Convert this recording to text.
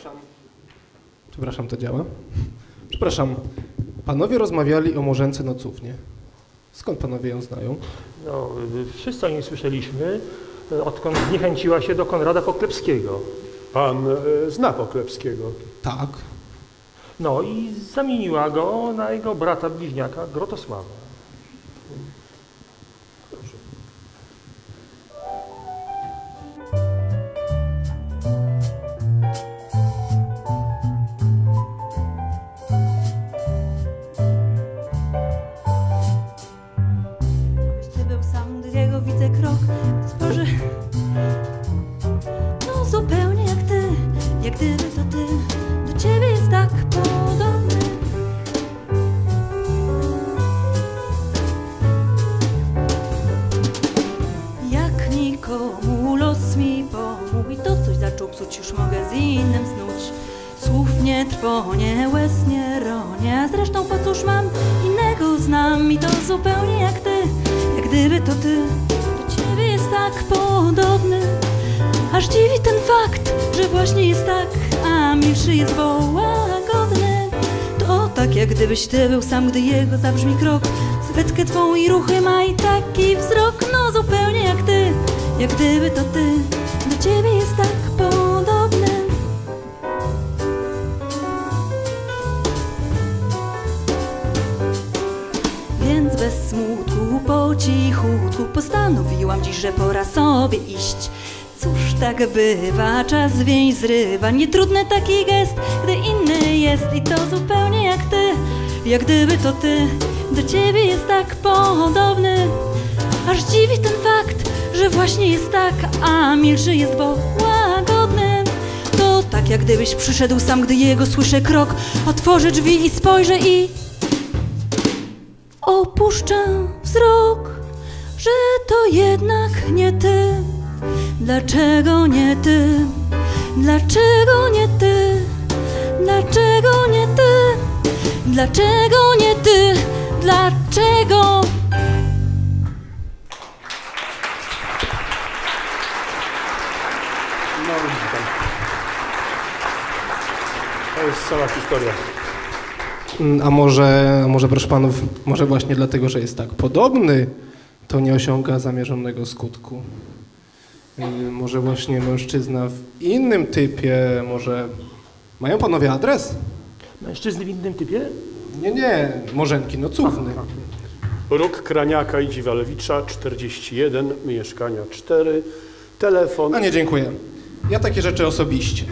Przepraszam. Przepraszam, to działa? Przepraszam. Panowie rozmawiali o Morzence Nocównie. Skąd panowie ją znają? No, wszyscy o niej słyszeliśmy, odkąd zniechęciła się do Konrada Poklepskiego. Pan e, zna Poklepskiego. Tak. No i zamieniła go na jego brata bliźniaka Grotosława. Gdyby to ty Do ciebie jest tak podobny. Jak nikomu los mi pomógł I to coś zaczął psuć Już mogę z innym snuć. Słów nie trwonie, łez nie ronie A zresztą po cóż mam innego znam I to zupełnie jak ty. Jak gdyby to ty. Do ciebie jest tak podobny Aż dziwi ten fakt, że właśnie jest tak A milszy jest bo łagodny To tak jak gdybyś ty był sam Gdy jego zabrzmi krok. Sylwetkę twą i ruchy ma i taki wzrok No zupełnie jak ty. Jak gdyby to ty Do ciebie jest tak podobny Więc bez smutku, po cichutku Postanowiłam dziś, że pora sobie iść Cóż tak bywa, czas wień zrywa. Nietrudny taki gest, gdy inny jest. I to zupełnie jak ty, jak gdyby to ty. Do ciebie jest tak podobny. Aż dziwi ten fakt, że właśnie jest tak. A milszy jest, bo łagodny. To tak jak gdybyś przyszedł sam, gdy jego słyszę krok. Otworzę drzwi i spojrzę i Opuszczę wzrok, że to jednak nie ty. Dlaczego nie ty? Dlaczego nie ty? Dlaczego nie ty? Dlaczego nie ty? Dlaczego? No. To jest cała historia. Mm, A może, a może proszę panów, może właśnie dlatego, że jest tak podobny, to nie osiąga zamierzonego skutku. Może właśnie mężczyzna w innym typie, może... Mają panowie adres? Mężczyzny w innym typie? Nie, nie, Morzenki Nocówny. Róg Kraniaka i Dziwalewicza 41, mieszkania 4, telefon. A nie, dziękuję. Ja takie rzeczy osobiście.